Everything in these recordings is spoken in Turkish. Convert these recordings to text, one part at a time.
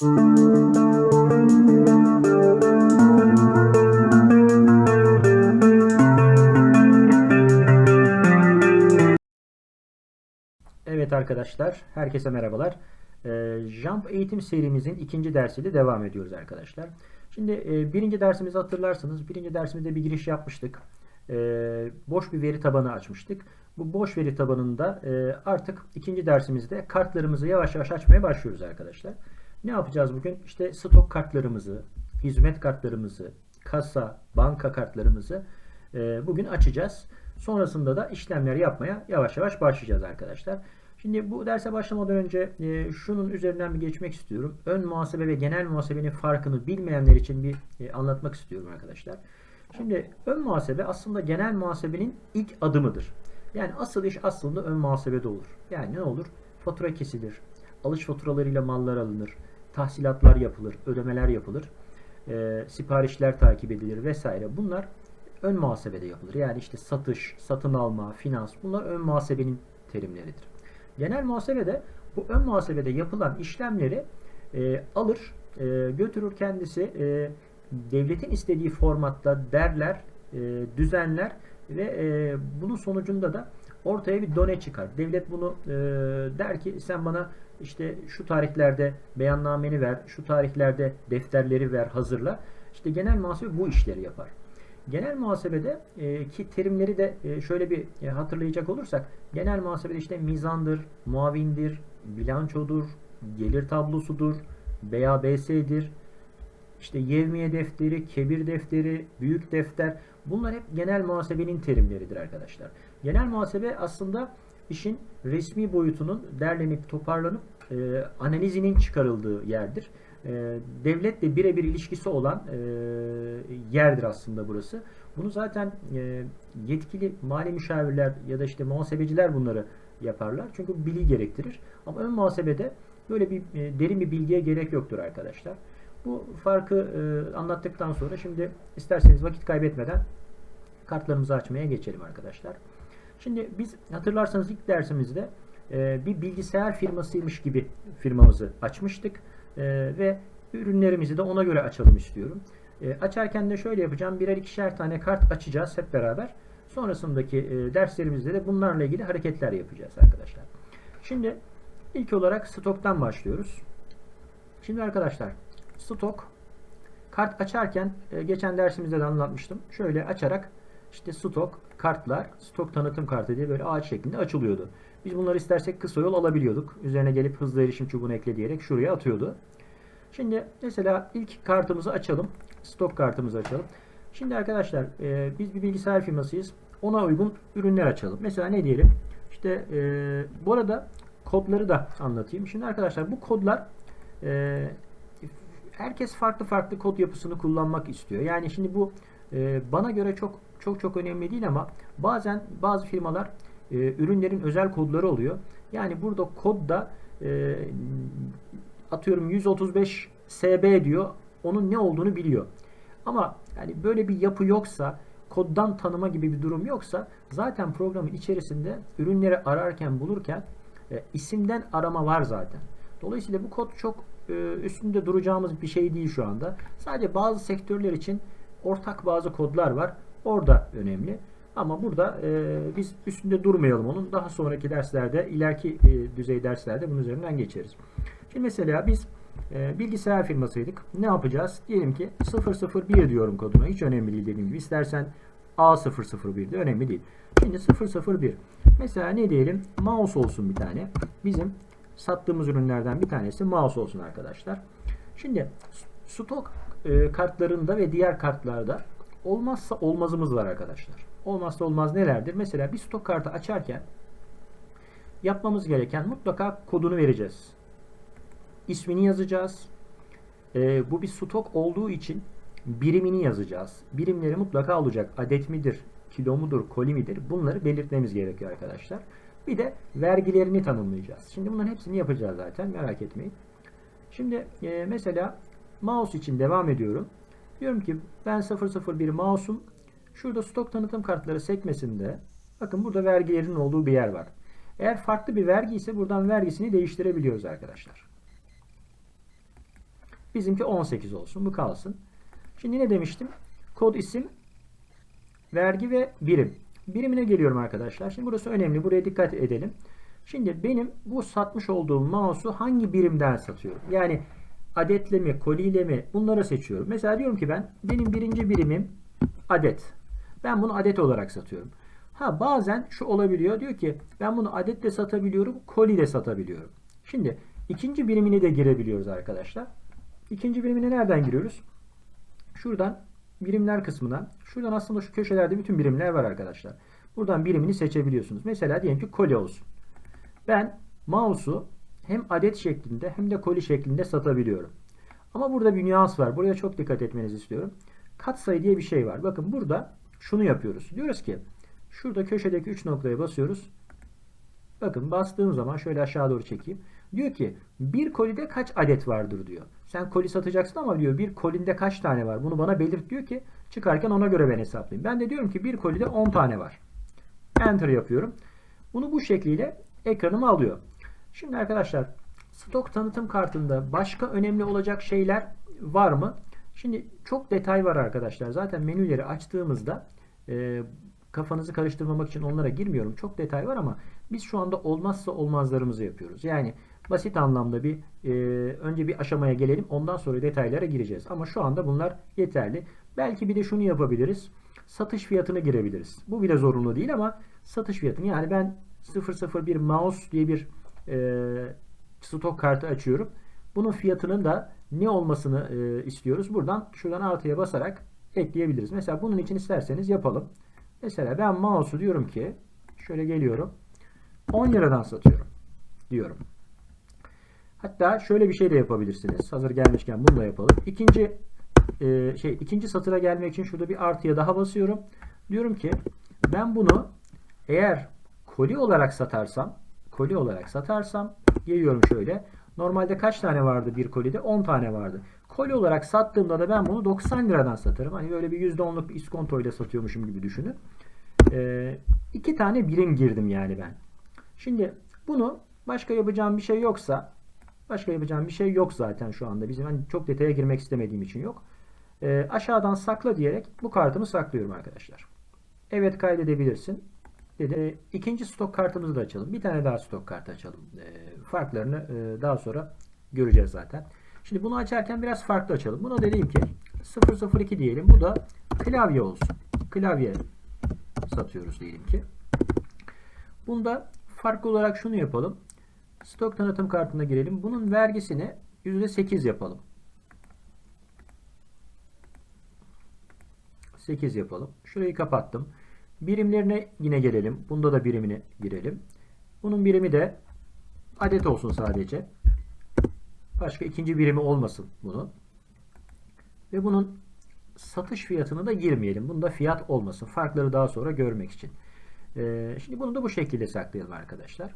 Evet arkadaşlar, herkese merhabalar. Ee, Jump eğitim serimizin ikinci dersiyle devam ediyoruz arkadaşlar. Şimdi e, birinci dersimizi hatırlarsanız, birinci dersimizde bir giriş yapmıştık. Ee, boş bir veri tabanı açmıştık. Bu boş veri tabanında e, artık ikinci dersimizde kartlarımızı yavaş yavaş açmaya başlıyoruz arkadaşlar. Ne yapacağız bugün? İşte stok kartlarımızı, hizmet kartlarımızı, kasa, banka kartlarımızı e, bugün açacağız. Sonrasında da işlemler yapmaya yavaş yavaş başlayacağız arkadaşlar. Şimdi bu derse başlamadan önce e, şunun üzerinden bir geçmek istiyorum. Ön muhasebe ve genel muhasebenin farkını bilmeyenler için bir e, anlatmak istiyorum arkadaşlar. Şimdi ön muhasebe aslında genel muhasebenin ilk adımıdır. Yani asıl iş aslında ön muhasebede olur. Yani ne olur? Fatura kesilir, alış faturalarıyla mallar alınır, tahsilatlar yapılır, ödemeler yapılır, e, siparişler takip edilir vesaire. Bunlar ön muhasebede yapılır. Yani işte satış, satın alma, finans bunlar ön muhasebenin terimleridir. Genel muhasebede bu ön muhasebede yapılan işlemleri e, alır, e, götürür kendisi e, devletin istediği formatta derler, e, düzenler ve e, bunun sonucunda da ortaya bir done çıkar. Devlet bunu e, der ki sen bana işte şu tarihlerde beyannameni ver, şu tarihlerde defterleri ver, hazırla. İşte genel muhasebe bu işleri yapar. Genel muhasebede e, ki terimleri de e, şöyle bir e, hatırlayacak olursak genel muhasebede işte mizandır, muavindir, bilançodur, gelir tablosudur, BABS'dir, işte yevmiye defteri, kebir defteri, büyük defter bunlar hep genel muhasebenin terimleridir arkadaşlar. Genel muhasebe aslında işin resmi boyutunun derlenip toparlanıp e, analizinin çıkarıldığı yerdir. E, devletle birebir ilişkisi olan e, yerdir aslında burası. Bunu zaten e, yetkili mali müşavirler ya da işte muhasebeciler bunları yaparlar. Çünkü bilgi gerektirir. Ama ön muhasebede böyle bir e, derin bir bilgiye gerek yoktur arkadaşlar. Bu farkı e, anlattıktan sonra şimdi isterseniz vakit kaybetmeden kartlarımızı açmaya geçelim arkadaşlar. Şimdi biz hatırlarsanız ilk dersimizde e, bir bilgisayar firmasıymış gibi firmamızı açmıştık e, ve ürünlerimizi de ona göre açalım istiyorum. E, açarken de şöyle yapacağım. Birer ikişer tane kart açacağız hep beraber. Sonrasındaki e, derslerimizde de bunlarla ilgili hareketler yapacağız arkadaşlar. Şimdi ilk olarak stoktan başlıyoruz. Şimdi arkadaşlar stok kart açarken e, geçen dersimizde de anlatmıştım. Şöyle açarak işte stok kartlar, stok tanıtım kartı diye böyle ağaç şeklinde açılıyordu. Biz bunları istersek kısa yol alabiliyorduk. Üzerine gelip hızlı erişim çubuğunu ekle diyerek şuraya atıyordu. Şimdi mesela ilk kartımızı açalım. Stok kartımızı açalım. Şimdi arkadaşlar e, biz bir bilgisayar firmasıyız. Ona uygun ürünler açalım. Mesela ne diyelim? İşte e, bu arada kodları da anlatayım. Şimdi arkadaşlar bu kodlar e, herkes farklı farklı kod yapısını kullanmak istiyor. Yani şimdi bu e, bana göre çok çok çok önemli değil ama bazen bazı firmalar e, ürünlerin özel kodları oluyor. Yani burada kodda e, atıyorum 135 SB diyor. Onun ne olduğunu biliyor. Ama yani böyle bir yapı yoksa koddan tanıma gibi bir durum yoksa zaten programın içerisinde ürünleri ararken bulurken e, isimden arama var zaten. Dolayısıyla bu kod çok e, üstünde duracağımız bir şey değil şu anda. Sadece bazı sektörler için ortak bazı kodlar var. Orada önemli. Ama burada e, biz üstünde durmayalım onun. Daha sonraki derslerde, ileriki e, düzey derslerde bunun üzerinden geçeriz. Şimdi mesela biz e, bilgisayar firmasıydık. Ne yapacağız? Diyelim ki 001 diyorum koduna. Hiç önemli değil dediğim gibi. İstersen A001 de önemli değil. Şimdi 001. Mesela ne diyelim? Mouse olsun bir tane. Bizim sattığımız ürünlerden bir tanesi mouse olsun arkadaşlar. Şimdi stok e, kartlarında ve diğer kartlarda olmazsa olmazımız var arkadaşlar. Olmazsa olmaz nelerdir? Mesela bir stok kartı açarken yapmamız gereken mutlaka kodunu vereceğiz. İsmini yazacağız. E, bu bir stok olduğu için birimini yazacağız. Birimleri mutlaka olacak. Adet midir, kilo mudur, koli midir? Bunları belirtmemiz gerekiyor arkadaşlar. Bir de vergilerini tanımlayacağız. Şimdi bunların hepsini yapacağız zaten. Merak etmeyin. Şimdi e, mesela mouse için devam ediyorum. Diyorum ki ben 001 mouse'um. Şurada stok tanıtım kartları sekmesinde bakın burada vergilerin olduğu bir yer var. Eğer farklı bir vergi ise buradan vergisini değiştirebiliyoruz arkadaşlar. Bizimki 18 olsun. Bu kalsın. Şimdi ne demiştim? Kod isim, vergi ve birim. Birimine geliyorum arkadaşlar. Şimdi burası önemli. Buraya dikkat edelim. Şimdi benim bu satmış olduğum mouse'u hangi birimden satıyorum? Yani adetle mi, koliyle mi? Bunları seçiyorum. Mesela diyorum ki ben benim birinci birimim adet. Ben bunu adet olarak satıyorum. Ha bazen şu olabiliyor. Diyor ki ben bunu adetle satabiliyorum, koli de satabiliyorum. Şimdi ikinci birimini de girebiliyoruz arkadaşlar. İkinci birimine nereden giriyoruz? Şuradan birimler kısmına. Şuradan aslında şu köşelerde bütün birimler var arkadaşlar. Buradan birimini seçebiliyorsunuz. Mesela diyelim ki koli olsun. Ben mouse'u hem adet şeklinde hem de koli şeklinde satabiliyorum. Ama burada bir nüans var. Buraya çok dikkat etmenizi istiyorum. Katsayı diye bir şey var. Bakın burada şunu yapıyoruz. Diyoruz ki şurada köşedeki 3 noktaya basıyoruz. Bakın bastığım zaman şöyle aşağı doğru çekeyim. Diyor ki bir kolide kaç adet vardır diyor. Sen koli satacaksın ama diyor bir kolinde kaç tane var. Bunu bana belirt diyor ki çıkarken ona göre ben hesaplayayım. Ben de diyorum ki bir kolide 10 tane var. Enter yapıyorum. Bunu bu şekliyle ekranıma alıyor. Şimdi arkadaşlar stok tanıtım kartında başka önemli olacak şeyler var mı? Şimdi çok detay var arkadaşlar. Zaten menüleri açtığımızda e, kafanızı karıştırmamak için onlara girmiyorum. Çok detay var ama biz şu anda olmazsa olmazlarımızı yapıyoruz. Yani basit anlamda bir e, önce bir aşamaya gelelim. Ondan sonra detaylara gireceğiz. Ama şu anda bunlar yeterli. Belki bir de şunu yapabiliriz. Satış fiyatını girebiliriz. Bu bile zorunlu değil ama satış fiyatını yani ben 001 mouse diye bir stok kartı açıyorum. Bunun fiyatının da ne olmasını e, istiyoruz. Buradan şuradan artıya basarak ekleyebiliriz. Mesela bunun için isterseniz yapalım. Mesela ben mouse'u diyorum ki şöyle geliyorum. 10 liradan satıyorum diyorum. Hatta şöyle bir şey de yapabilirsiniz. Hazır gelmişken bunu da yapalım. İkinci e, şey ikinci satıra gelmek için şurada bir artıya daha basıyorum. Diyorum ki ben bunu eğer koli olarak satarsam koli olarak satarsam geliyorum şöyle. Normalde kaç tane vardı bir kolide? 10 tane vardı. Koli olarak sattığımda da ben bunu 90 liradan satarım. Hani böyle bir %10'luk bir iskonto ile satıyormuşum gibi düşünün. Ee, iki tane birim girdim yani ben. Şimdi bunu başka yapacağım bir şey yoksa başka yapacağım bir şey yok zaten şu anda. Bizim hani çok detaya girmek istemediğim için yok. Ee, aşağıdan sakla diyerek bu kartımı saklıyorum arkadaşlar. Evet kaydedebilirsin. Dedi. İkinci stok kartımızı da açalım. Bir tane daha stok kartı açalım. E, farklarını e, daha sonra göreceğiz zaten. Şimdi bunu açarken biraz farklı açalım. Buna dediğim ki 002 diyelim. Bu da klavye olsun. Klavye satıyoruz diyelim ki. Bunda farklı olarak şunu yapalım. Stok tanıtım kartına girelim. Bunun vergisini %8 yapalım. 8 yapalım. Şurayı kapattım. Birimlerine yine gelelim. Bunda da birimine girelim. Bunun birimi de adet olsun sadece. Başka ikinci birimi olmasın bunun. Ve bunun satış fiyatını da girmeyelim. Bunda fiyat olmasın. Farkları daha sonra görmek için. Ee, şimdi bunu da bu şekilde saklayalım arkadaşlar.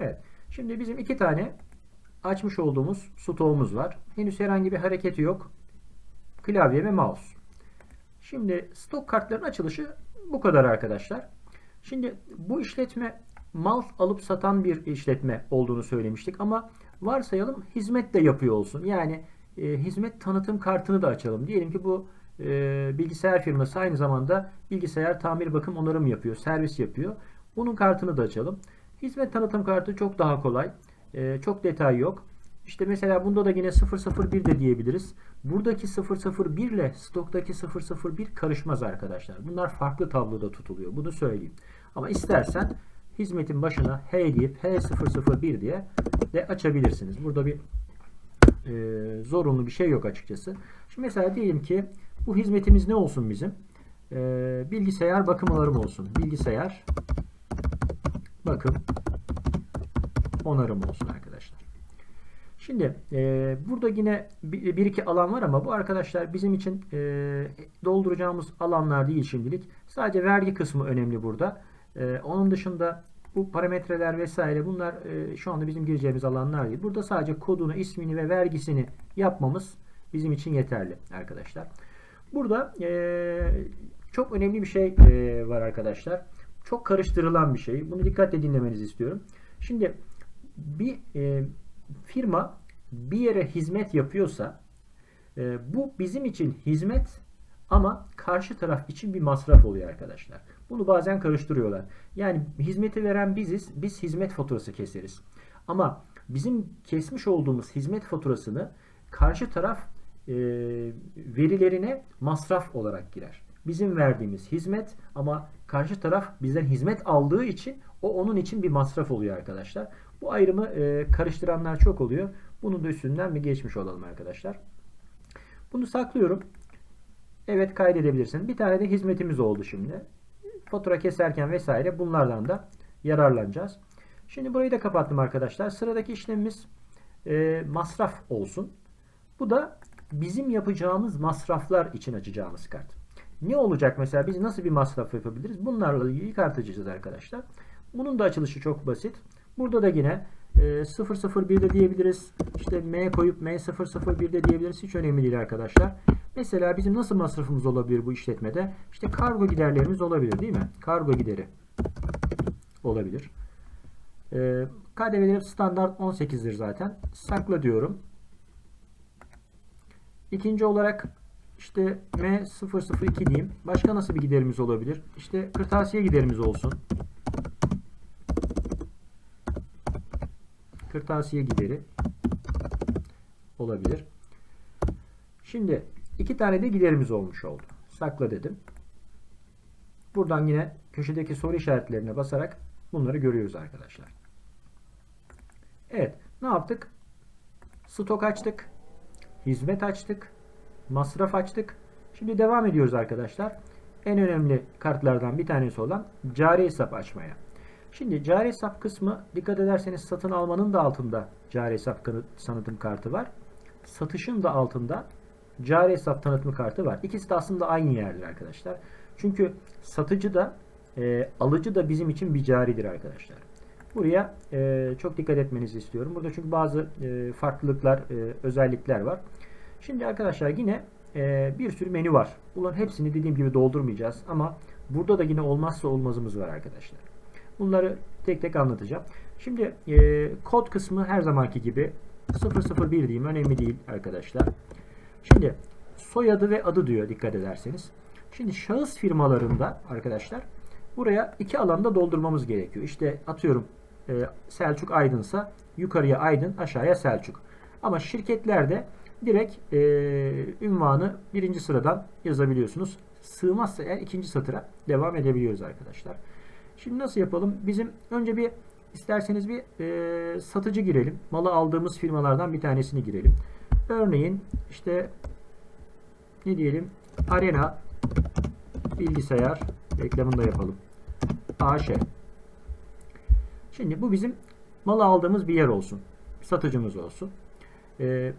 Evet. Şimdi bizim iki tane açmış olduğumuz stoğumuz var. Henüz herhangi bir hareketi yok. Klavye ve mouse. Şimdi stok kartların açılışı bu kadar arkadaşlar. Şimdi bu işletme mal alıp satan bir işletme olduğunu söylemiştik ama varsayalım hizmet de yapıyor olsun. Yani e, hizmet tanıtım kartını da açalım. Diyelim ki bu e, bilgisayar firması aynı zamanda bilgisayar tamir bakım onarım yapıyor, servis yapıyor. Bunun kartını da açalım. Hizmet tanıtım kartı çok daha kolay. E, çok detay yok. İşte mesela bunda da yine 001 de diyebiliriz. Buradaki 001 ile stoktaki 001 karışmaz arkadaşlar. Bunlar farklı tabloda tutuluyor. Bunu söyleyeyim. Ama istersen hizmetin başına H deyip H001 diye de açabilirsiniz. Burada bir e, zorunlu bir şey yok açıkçası. Şimdi mesela diyelim ki bu hizmetimiz ne olsun bizim? E, bilgisayar bakım alarım olsun. Bilgisayar bakım onarım olsun arkadaşlar. Şimdi e, burada yine bir, bir iki alan var ama bu arkadaşlar bizim için e, dolduracağımız alanlar değil şimdilik. Sadece vergi kısmı önemli burada. E, onun dışında bu parametreler vesaire bunlar e, şu anda bizim gireceğimiz alanlar değil. Burada sadece kodunu, ismini ve vergisini yapmamız bizim için yeterli arkadaşlar. Burada e, çok önemli bir şey e, var arkadaşlar. Çok karıştırılan bir şey. Bunu dikkatle dinlemenizi istiyorum. Şimdi bir e, firma bir yere hizmet yapıyorsa e, bu bizim için hizmet ama karşı taraf için bir masraf oluyor arkadaşlar. Bunu bazen karıştırıyorlar. Yani hizmeti veren biziz. Biz hizmet faturası keseriz. Ama bizim kesmiş olduğumuz hizmet faturasını karşı taraf e, verilerine masraf olarak girer. Bizim verdiğimiz hizmet ama karşı taraf bizden hizmet aldığı için o onun için bir masraf oluyor arkadaşlar. Bu ayrımı e, karıştıranlar çok oluyor. Bunun da üstünden bir geçmiş olalım arkadaşlar. Bunu saklıyorum. Evet kaydedebilirsin. Bir tane de hizmetimiz oldu şimdi. Fatura keserken vesaire bunlardan da yararlanacağız. Şimdi burayı da kapattım arkadaşlar. Sıradaki işlemimiz e, masraf olsun. Bu da bizim yapacağımız masraflar için açacağımız kart. Ne olacak mesela biz nasıl bir masraf yapabiliriz? Bunlarla ilgili kart açacağız arkadaşlar. Bunun da açılışı çok basit. Burada da yine e, 001'de diyebiliriz. İşte M koyup M001'de diyebiliriz. Hiç önemli değil arkadaşlar. Mesela bizim nasıl masrafımız olabilir bu işletmede? İşte kargo giderlerimiz olabilir değil mi? Kargo gideri olabilir. E, KDV'leri standart 18'dir zaten. Sakla diyorum. İkinci olarak işte M002 diyeyim. Başka nasıl bir giderimiz olabilir? İşte kırtasiye giderimiz olsun. Kırtasiye gideri olabilir. Şimdi iki tane de giderimiz olmuş oldu. Sakla dedim. Buradan yine köşedeki soru işaretlerine basarak bunları görüyoruz arkadaşlar. Evet. Ne yaptık? Stok açtık. Hizmet açtık. Masraf açtık. Şimdi devam ediyoruz arkadaşlar. En önemli kartlardan bir tanesi olan cari hesap açmaya. Şimdi cari hesap kısmı dikkat ederseniz satın almanın da altında cari hesap tanıtım kartı var. Satışın da altında cari hesap tanıtım kartı var. İkisi de aslında aynı yerdir arkadaşlar. Çünkü satıcı da e, alıcı da bizim için bir caridir arkadaşlar. Buraya e, çok dikkat etmenizi istiyorum. Burada çünkü bazı e, farklılıklar, e, özellikler var. Şimdi arkadaşlar yine e, bir sürü menü var. Bunların hepsini dediğim gibi doldurmayacağız ama burada da yine olmazsa olmazımız var arkadaşlar. Bunları tek tek anlatacağım. Şimdi e, kod kısmı her zamanki gibi 001 diyeyim önemli değil arkadaşlar. Şimdi soyadı ve adı diyor dikkat ederseniz. Şimdi şahıs firmalarında arkadaşlar buraya iki alanda doldurmamız gerekiyor. İşte atıyorum e, Selçuk Aydınsa yukarıya Aydın aşağıya Selçuk. Ama şirketlerde direkt e, ünvanı birinci sıradan yazabiliyorsunuz. Sığmazsa eğer ikinci satıra devam edebiliyoruz arkadaşlar. Şimdi nasıl yapalım? Bizim önce bir isterseniz bir e, satıcı girelim. Malı aldığımız firmalardan bir tanesini girelim. Örneğin işte ne diyelim? Arena bilgisayar reklamını da yapalım. AŞ. Şimdi bu bizim malı aldığımız bir yer olsun. Satıcımız olsun. E,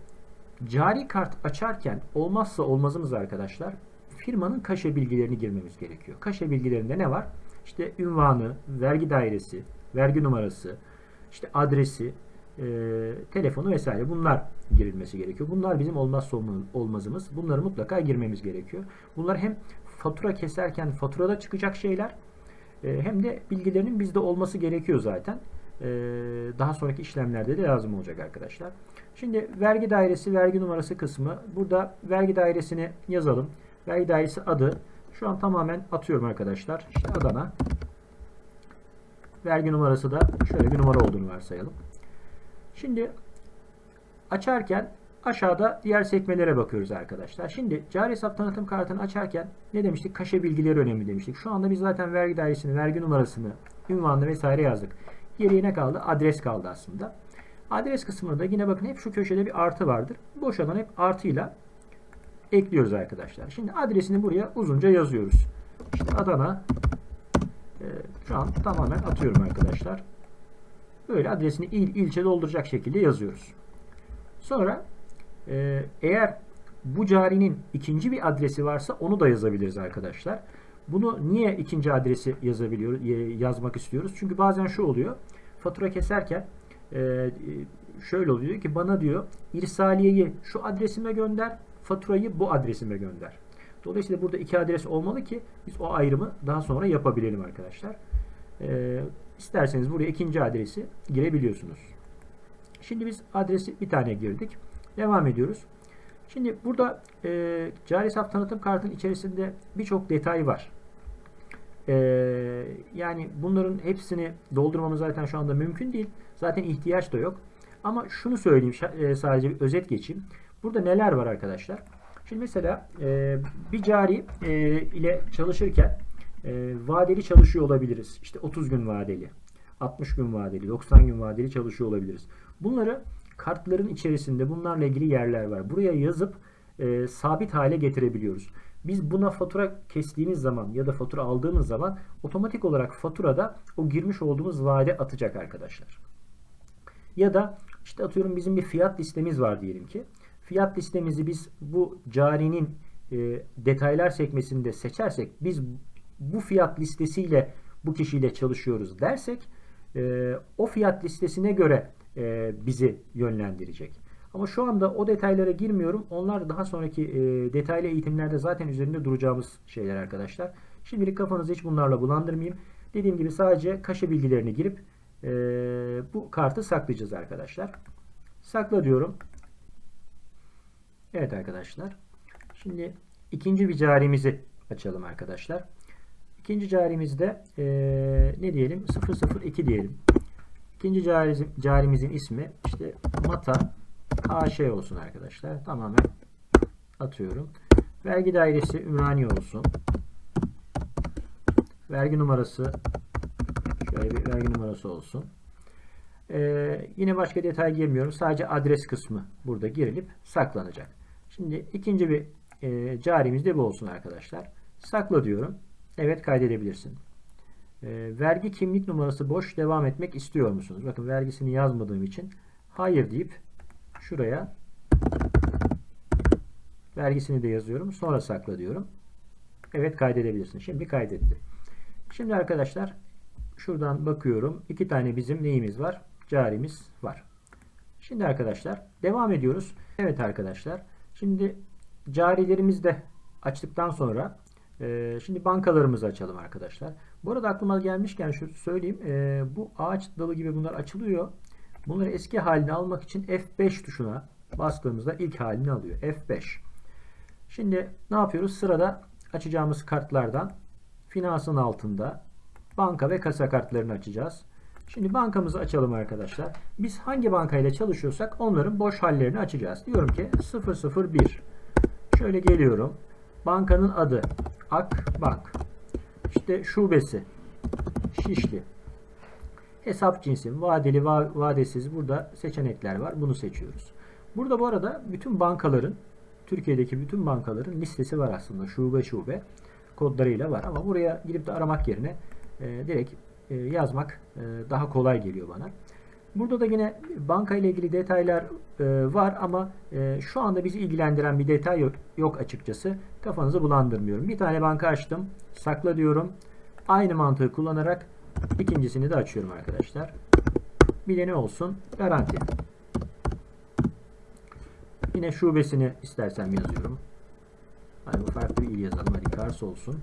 cari kart açarken olmazsa olmazımız arkadaşlar firmanın kaşe bilgilerini girmemiz gerekiyor. Kaşe bilgilerinde ne var? İşte ünvanı, vergi dairesi, vergi numarası, işte adresi, e, telefonu vesaire bunlar girilmesi gerekiyor. Bunlar bizim olmazsa olmazımız. Bunları mutlaka girmemiz gerekiyor. Bunlar hem fatura keserken faturada çıkacak şeyler e, hem de bilgilerinin bizde olması gerekiyor zaten. E, daha sonraki işlemlerde de lazım olacak arkadaşlar. Şimdi vergi dairesi, vergi numarası kısmı. Burada vergi dairesini yazalım. Vergi dairesi adı. Şu an tamamen atıyorum arkadaşlar. İşte Adana. Vergi numarası da şöyle bir numara olduğunu varsayalım. Şimdi açarken aşağıda diğer sekmelere bakıyoruz arkadaşlar. Şimdi cari hesap tanıtım kartını açarken ne demiştik? Kaşe bilgileri önemli demiştik. Şu anda biz zaten vergi dairesini, vergi numarasını, ünvanını vesaire yazdık. Geriye ne kaldı? Adres kaldı aslında. Adres kısmında yine bakın hep şu köşede bir artı vardır. Boş alan hep artıyla ekliyoruz arkadaşlar. Şimdi adresini buraya uzunca yazıyoruz. İşte Adana e, şu an tamamen atıyorum arkadaşlar. Böyle adresini il, ilçe dolduracak şekilde yazıyoruz. Sonra e, eğer bu carinin ikinci bir adresi varsa onu da yazabiliriz arkadaşlar. Bunu niye ikinci adresi yazabiliyoruz, yazmak istiyoruz? Çünkü bazen şu oluyor. Fatura keserken e, şöyle oluyor ki bana diyor irsaliyeyi şu adresime gönder faturayı bu adresime gönder. Dolayısıyla burada iki adres olmalı ki biz o ayrımı daha sonra yapabilelim arkadaşlar. Ee, isterseniz buraya ikinci adresi girebiliyorsunuz. Şimdi biz adresi bir tane girdik. Devam ediyoruz. Şimdi burada e, cari hesap tanıtım kartının içerisinde birçok detay var. E, yani bunların hepsini doldurmamız zaten şu anda mümkün değil. Zaten ihtiyaç da yok. Ama şunu söyleyeyim e, sadece bir özet geçeyim. Burada neler var arkadaşlar? Şimdi mesela e, bir cari e, ile çalışırken e, vadeli çalışıyor olabiliriz. İşte 30 gün vadeli, 60 gün vadeli, 90 gün vadeli çalışıyor olabiliriz. Bunları kartların içerisinde bunlarla ilgili yerler var. Buraya yazıp e, sabit hale getirebiliyoruz. Biz buna fatura kestiğimiz zaman ya da fatura aldığımız zaman otomatik olarak faturada o girmiş olduğumuz vade atacak arkadaşlar. Ya da işte atıyorum bizim bir fiyat listemiz var diyelim ki. Fiyat listemizi biz bu carinin e, detaylar sekmesinde seçersek biz bu fiyat listesiyle bu kişiyle çalışıyoruz dersek e, o fiyat listesine göre e, bizi yönlendirecek. Ama şu anda o detaylara girmiyorum. Onlar daha sonraki e, detaylı eğitimlerde zaten üzerinde duracağımız şeyler arkadaşlar. Şimdilik kafanızı hiç bunlarla bulandırmayayım. Dediğim gibi sadece kaşe bilgilerini girip e, bu kartı saklayacağız arkadaşlar. Sakla diyorum. Evet arkadaşlar. Şimdi ikinci bir carimizi açalım arkadaşlar. İkinci carimizde e, ne diyelim? 002 diyelim. İkinci carimizin, carimizin ismi işte Mata AŞ olsun arkadaşlar. Tamamen atıyorum. Vergi dairesi Ümraniye olsun. Vergi numarası şöyle bir vergi numarası olsun. Ee, yine başka detay girmiyorum. Sadece adres kısmı burada girilip saklanacak. Şimdi ikinci bir e, carimiz de bu olsun arkadaşlar. Sakla diyorum. Evet kaydedebilirsin. E, vergi kimlik numarası boş devam etmek istiyor musunuz? Bakın vergisini yazmadığım için hayır deyip şuraya vergisini de yazıyorum. Sonra sakla diyorum. Evet kaydedebilirsin. Şimdi kaydetti. Şimdi arkadaşlar şuradan bakıyorum. iki tane bizim neyimiz var? Carimiz var. Şimdi arkadaşlar devam ediyoruz. Evet arkadaşlar. Şimdi carilerimizi de açtıktan sonra e, şimdi bankalarımızı açalım arkadaşlar. Bu arada aklıma gelmişken şu söyleyeyim. E, bu ağaç dalı gibi bunlar açılıyor. Bunları eski halini almak için F5 tuşuna bastığımızda ilk halini alıyor. F5. Şimdi ne yapıyoruz? Sırada açacağımız kartlardan finansın altında banka ve kasa kartlarını açacağız. Şimdi bankamızı açalım arkadaşlar. Biz hangi bankayla çalışıyorsak onların boş hallerini açacağız. Diyorum ki 001. Şöyle geliyorum. Bankanın adı Akbank. İşte şubesi Şişli. Hesap cinsi vadeli va vadesiz burada seçenekler var. Bunu seçiyoruz. Burada bu arada bütün bankaların Türkiye'deki bütün bankaların listesi var aslında. Şube şube kodlarıyla var ama buraya girip de aramak yerine e, direkt yazmak e, daha kolay geliyor bana. Burada da yine banka ile ilgili detaylar e, var ama e, şu anda bizi ilgilendiren bir detay yok, yok açıkçası. Kafanızı bulandırmıyorum. Bir tane banka açtım. Sakla diyorum. Aynı mantığı kullanarak ikincisini de açıyorum arkadaşlar. Bir de ne olsun? Garanti. Yine şubesini istersem yazıyorum. Hadi farklı bir il yazalım. Hadi Kars olsun.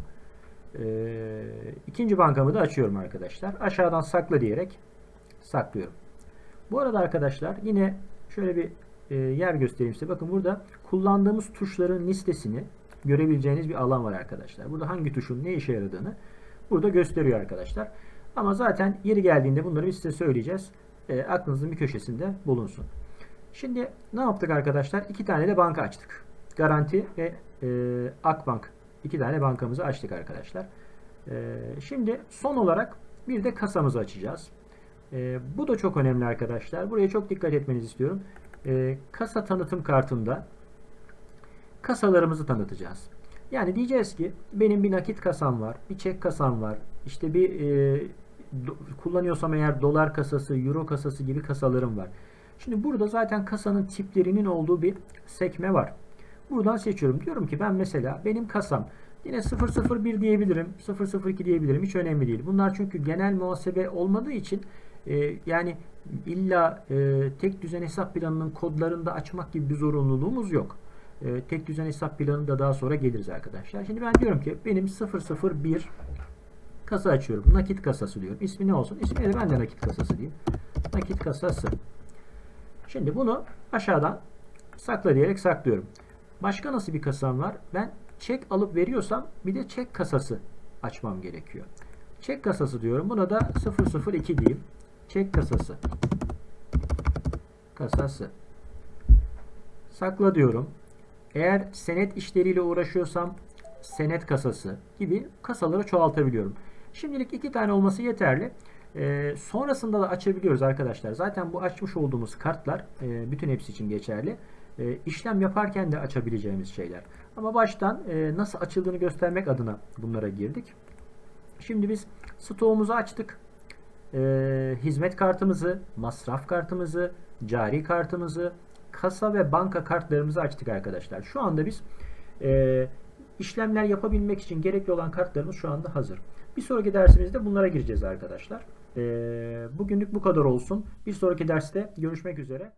Ee, ikinci bankamı da açıyorum arkadaşlar. Aşağıdan sakla diyerek saklıyorum. Bu arada arkadaşlar yine şöyle bir e, yer göstereyim size. Bakın burada kullandığımız tuşların listesini görebileceğiniz bir alan var arkadaşlar. Burada hangi tuşun ne işe yaradığını burada gösteriyor arkadaşlar. Ama zaten yeri geldiğinde bunları biz size söyleyeceğiz. E, aklınızın bir köşesinde bulunsun. Şimdi ne yaptık arkadaşlar? İki tane de banka açtık. Garanti ve e, Akbank. İki tane bankamızı açtık arkadaşlar. E, şimdi son olarak bir de kasamızı açacağız. E, bu da çok önemli arkadaşlar. Buraya çok dikkat etmenizi istiyorum. E, kasa tanıtım kartında kasalarımızı tanıtacağız. Yani diyeceğiz ki benim bir nakit kasam var, bir çek kasam var, işte bir e, kullanıyorsam eğer dolar kasası, euro kasası gibi kasalarım var. Şimdi burada zaten kasanın tiplerinin olduğu bir sekme var. Buradan seçiyorum. Diyorum ki ben mesela benim kasam yine 001 diyebilirim, 002 diyebilirim. Hiç önemli değil. Bunlar çünkü genel muhasebe olmadığı için e, yani illa e, tek düzen hesap planının kodlarını da açmak gibi bir zorunluluğumuz yok. E, tek düzen hesap planı da daha sonra geliriz arkadaşlar. Şimdi ben diyorum ki benim 001 kasa açıyorum. Nakit kasası diyorum. İsmi ne olsun? İsmi de ben de nakit kasası diyeyim. Nakit kasası. Şimdi bunu aşağıdan sakla diyerek saklıyorum. Başka nasıl bir kasam var? Ben çek alıp veriyorsam bir de çek kasası açmam gerekiyor. Çek kasası diyorum. Buna da 002 diyeyim. Çek kasası. Kasası. Sakla diyorum. Eğer senet işleriyle uğraşıyorsam senet kasası gibi kasaları çoğaltabiliyorum. Şimdilik iki tane olması yeterli. Ee, sonrasında da açabiliyoruz arkadaşlar. Zaten bu açmış olduğumuz kartlar e, bütün hepsi için geçerli. E, işlem yaparken de açabileceğimiz şeyler. Ama baştan e, nasıl açıldığını göstermek adına bunlara girdik. Şimdi biz stoğumuzu açtık. E, hizmet kartımızı, masraf kartımızı, cari kartımızı, kasa ve banka kartlarımızı açtık arkadaşlar. Şu anda biz e, işlemler yapabilmek için gerekli olan kartlarımız şu anda hazır. Bir sonraki dersimizde bunlara gireceğiz arkadaşlar. E, bugünlük bu kadar olsun. Bir sonraki derste görüşmek üzere.